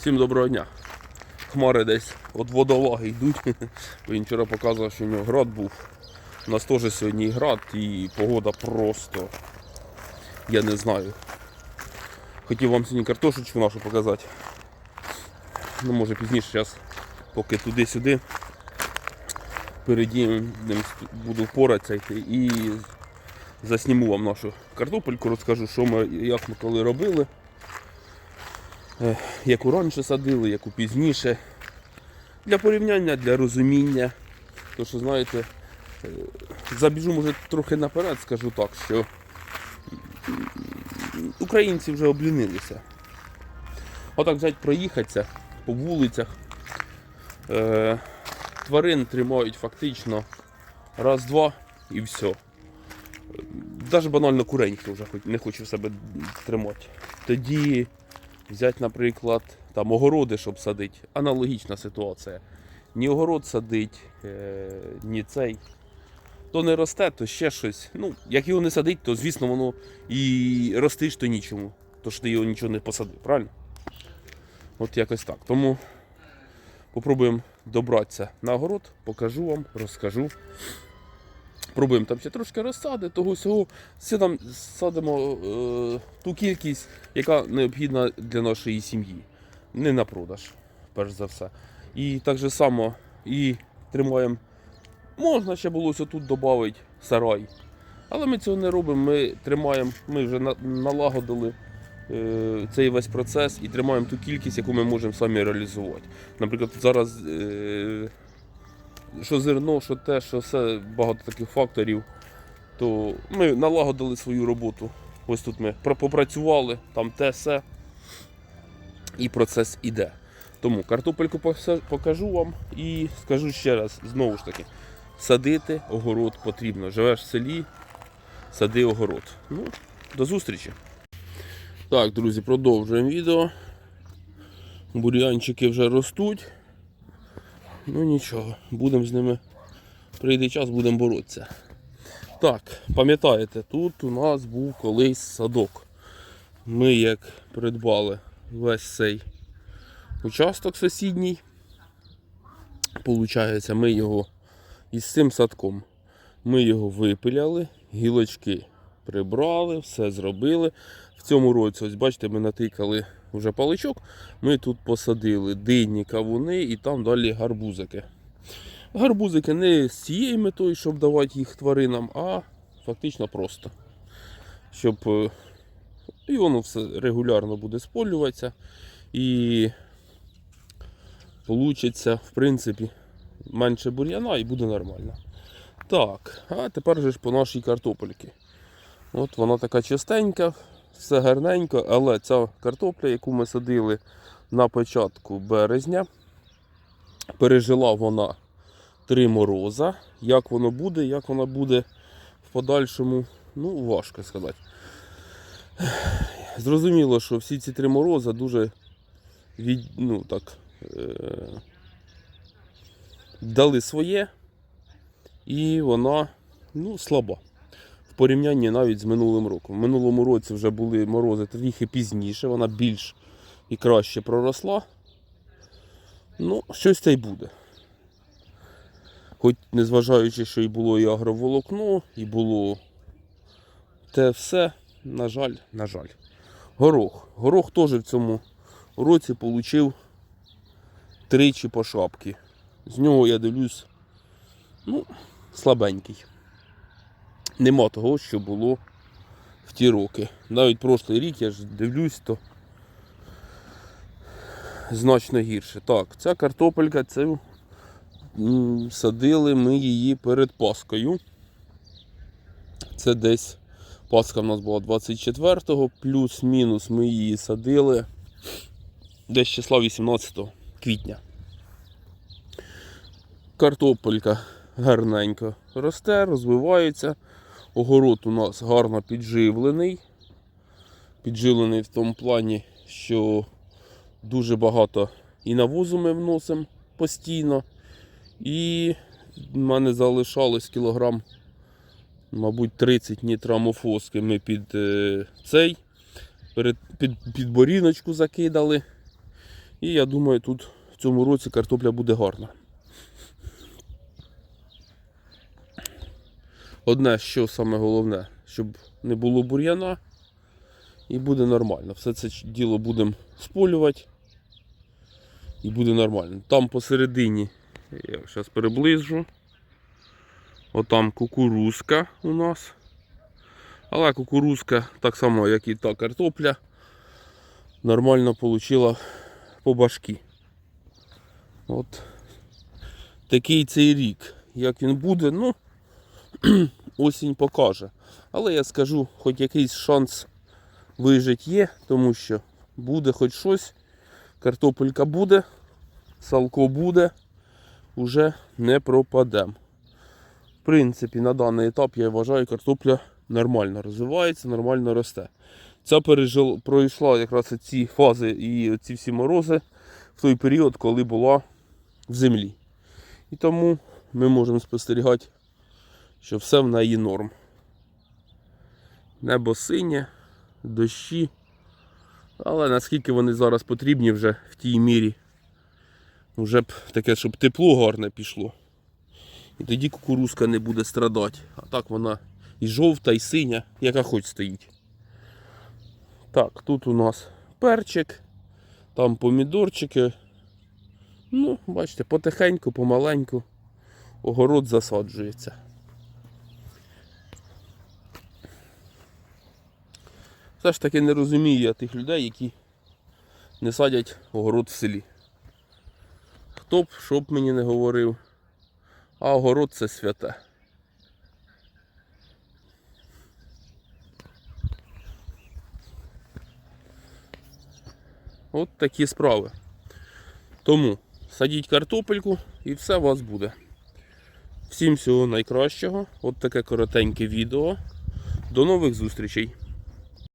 Всім доброго дня. Хмари десь від водолаги йдуть. Він вчора показував, що у нього град був. У нас теж сьогодні град, і погода просто. Я не знаю. Хотів вам сьогодні картошечку нашу показати. Ну, може пізніше зараз, поки туди-сюди. Передім буду впоратися йти і засніму вам нашу картопельку, розкажу, що ми, як ми коли робили. Е, яку раніше садили, яку пізніше. Для порівняння, для розуміння. То що знаєте, е, забіжу може трохи наперед, скажу так, що українці вже облінилися. Отак взять проїхатися по вулицях. Е, тварин тримають фактично раз-два і все. Навіть банально курей ніхто вже не хоче себе тримати. Тоді взяти, наприклад, там огороди, щоб садити. Аналогічна ситуація. Ні огород садить, е, ні цей. То не росте, то ще щось. Ну, як його не садить, то звісно воно і ростиш то нічому. То ж ти його нічого не посадив, правильно? От якось так. Тому попробуємо добратися на огород, покажу вам, розкажу. Пробуємо там ще трошки розсади, того всього. Все там садимо е, ту кількість, яка необхідна для нашої сім'ї. Не на продаж, перш за все. І так же само і тримаємо. Можна ще було тут додати сарай. Але ми цього не робимо. Ми тримаємо, ми вже налагодили е, цей весь процес і тримаємо ту кількість, яку ми можемо самі реалізувати. Наприклад, зараз е, що зерно, що те, що все багато таких факторів, то ми налагодили свою роботу. Ось тут ми попрацювали, там те все. І процес іде. Тому картопельку покажу вам і скажу ще раз, знову ж таки, садити огород потрібно. Живеш в селі, сади огород. Ну, до зустрічі. Так, друзі, продовжуємо відео. Бур'янчики вже ростуть. Ну нічого, будемо з ними. Прийде час, будемо боротися. Так, пам'ятаєте, тут у нас був колись садок. Ми як придбали весь цей участок сусідній. Получається, ми його із цим садком. Ми його випиляли, гілочки прибрали, все зробили. В цьому році, ось бачите, ми натикали вже паличок. Ми тут посадили дині, кавуни і там далі гарбузики. Гарбузики не з цією метою, щоб давати їх тваринам, а фактично просто. Щоб е, і воно все регулярно буде сполюватися. І получиться, в принципі, менше бур'яна і буде нормально. Так, а тепер же ж по нашій картопельці. От вона така чистенька, все гарненько, але ця картопля, яку ми садили на початку березня, пережила вона три мороза. Як воно буде, як вона буде в подальшому, ну, важко сказати. Зрозуміло, що всі ці три мороза дуже від, ну, так, е, дали своє, і вона ну, слаба. Порівнянні навіть з минулим роком. В минулому році вже були морози трохи пізніше, вона більш і краще проросла. Ну, щось це й буде. Хоч незважаючи, що і було і агроволокно, і було те все, на жаль, на жаль. Горох. Горох теж в цьому році отримав тричі по шапки. З нього я дивлюсь, ну, слабенький. Нема того, що було в ті роки. Навіть прошлий рік я ж дивлюсь, то значно гірше. Так, ця картопелька, це садили ми її перед Паскою. Це десь Пасха в нас була 24-го, плюс-мінус ми її садили десь числа 18 квітня. Картопелька гарненько росте, розвивається. Огород у нас гарно підживлений. Підживлений в тому плані, що дуже багато і навозу ми вносимо постійно. І в мене залишалось кілограм, мабуть, 30 нітрамофоски ми під е, цей, перед, під, під боріночку закидали. І я думаю, тут в цьому році картопля буде гарна. Одне, що саме головне, щоб не було бур'яна і буде нормально. Все це діло будемо сполювати і буде нормально. Там посередині, я зараз приближу, отам кукурузка у нас. Але кукурузка, так само, як і та картопля, нормально отримала по башки. От такий цей рік. Як він буде, ну, осінь покаже. Але я скажу, хоч якийсь шанс вижити є, тому що буде хоч щось, картопелька буде, салко буде, уже не пропадем. В принципі, на даний етап я вважаю, картопля нормально розвивається, нормально росте. Ця пережил, пройшла якраз ці фази і ці всі морози в той період, коли була в землі. І тому ми можемо спостерігати, що все в неї норм. Небо синє, дощі. Але наскільки вони зараз потрібні вже в тій мірі, вже б таке, щоб тепло гарне пішло. І тоді кукурузка не буде страдати. А так вона і жовта, і синя, яка хоч стоїть. Так, тут у нас перчик, там помідорчики. Ну, бачите, потихеньку, помаленьку огород засаджується. Все ж таки не розумію я тих людей, які не садять огород в селі. Хто б що б мені не говорив, а огород це святе. От такі справи. Тому садіть картопельку і все у вас буде. Всім всього найкращого. От таке коротеньке відео. До нових зустрічей!